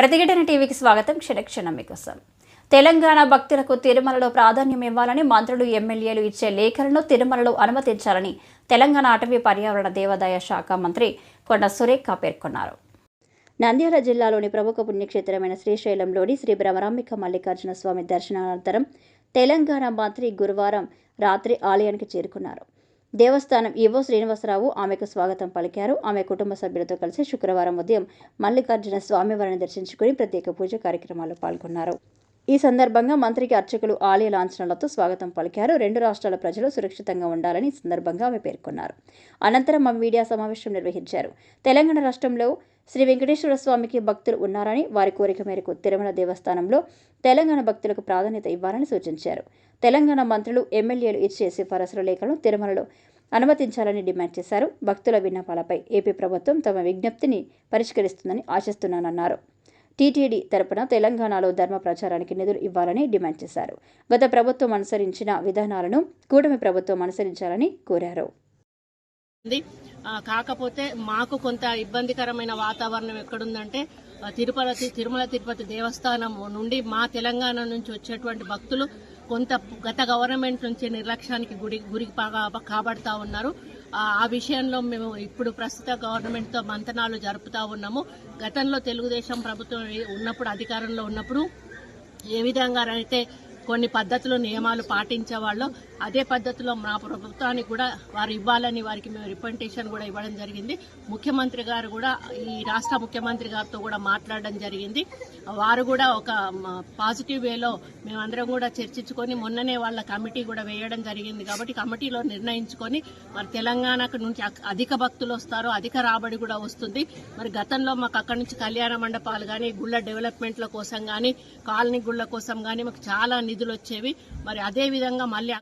ప్రతిఘటన టీవీకి స్వాగతం. క్షణక్షణం మీకోసం. తెలంగాణ భక్తులకు తిరుమలలో ప్రాధాన్యం ఇవ్వాలని మంత్రులు ఎమ్మెల్యేలు ఇచ్చే లేఖలను తిరుమలలో అనుమతించాలని తెలంగాణ అటవీ పర్యావరణ దేవాదాయ శాఖ మంత్రి కొండ సురేఖ పేర్కొన్నారు. నంద్యాల జిల్లాలోని ప్రముఖ పుణ్యక్షేత్రమైన శ్రీశైలంలోని శ్రీ భ్రమరాంబిక మల్లికార్జున స్వామి దర్శనానంతరం తెలంగాణ మంత్రి గురువారం రాత్రి ఆలయానికి చేరుకున్నారు. దేవస్థానం ఈవో శ్రీనివాసరావు ఆమెకు స్వాగతం పలికారు. ఆమె కుటుంబ సభ్యులతో కలిసి శుక్రవారం ఉదయం మల్లికార్జున స్వామివారిని దర్శించుకుని ప్రత్యేక పూజ కార్యక్రమాల్లో పాల్గొన్నారు. ఈ సందర్భంగా మంత్రికి అర్చకులు ఆలయ లాంఛనాలతో స్వాగతం పలికారు. రెండు రాష్ట్రాల ప్రజలు సురక్షితంగా ఉండాలని ఈ సందర్భంగా ఆమె పేర్కొన్నారు. అనంతరం ఆమె మీడియా సమావేశం నిర్వహించారు. తెలంగాణ రాష్ట్రంలో శ్రీ వెంకటేశ్వర స్వామికి భక్తులు ఉన్నారని వారి కోరిక మేరకు తిరుమల దేవస్థానంలో తెలంగాణ భక్తులకు ప్రాధాన్యత ఇవ్వాలని సూచించారు. తెలంగాణ మంత్రులు ఎమ్మెల్యేలు ఇచ్చే సిఫారసుల లేఖలను తిరుమలలో అనుమతించాలని డిమాండ్ చేశారు. భక్తుల విన్నపాలపై ఏపీ ప్రభుత్వం తమ విజ్ఞప్తిని పరిష్కరిస్తుందని ఆశిస్తున్నానన్నారు. టీటీడీ తరపున తెలంగాణలో ధర్మ ప్రచారానికి నిధులు ఇవ్వాలని డిమాండ్ చేశారు. గత ప్రభుత్వం అనుసరించిన విధానాలను కూటమి ప్రభుత్వం అనుసరించాలని కోరారు. కాకపోతే మాకు కొంత ఇబ్బందికరమైన వాతావరణం ఎక్కడుందంటే తిరుపతి తిరుమల తిరుపతి దేవస్థానం నుండి మా తెలంగాణ నుంచి వచ్చేటువంటి భక్తులు కొంత గత గవర్నమెంట్ నుంచి నిర్లక్ష్యానికి గురి గురి కాబడతా ఉన్నారు. ఆ విషయంలో మేము ఇప్పుడు ప్రస్తుత గవర్నమెంట్తో మంతనాలు జరుపుతా ఉన్నాము. గతంలో తెలుగుదేశం ప్రభుత్వం ఉన్నప్పుడు అధికారంలో ఉన్నప్పుడు ఏ విధంగా అయితే కొన్ని పద్ధతులు నియమాలు పాటించేవాళ్ళు అదే పద్ధతిలో మా ప్రభుత్వానికి కూడా వారు ఇవ్వాలని వారికి మేము రిప్రజెంటేషన్ కూడా ఇవ్వడం జరిగింది. ముఖ్యమంత్రి గారు కూడా ఈ రాష్ట్ర ముఖ్యమంత్రి గారితో కూడా మాట్లాడడం జరిగింది. వారు కూడా ఒక పాజిటివ్ వేలో మేమందరం కూడా చర్చించుకొని మొన్ననే వాళ్ళ కమిటీ కూడా వేయడం జరిగింది కాబట్టి కమిటీలో నిర్ణయించుకొని మరి తెలంగాణకు నుంచి అక్- అధిక భక్తులు వస్తారు అధిక రాబడి కూడా వస్తుంది. మరి గతంలో మాకు అక్కడి నుంచి కళ్యాణ మండపాలు కానీ గుళ్ళ డెవలప్మెంట్ల కోసం కానీ కాలనీ గుళ్ళ కోసం కానీ మాకు చాలా నిధులు వచ్చేవి మరి అదేవిధంగా మళ్ళీ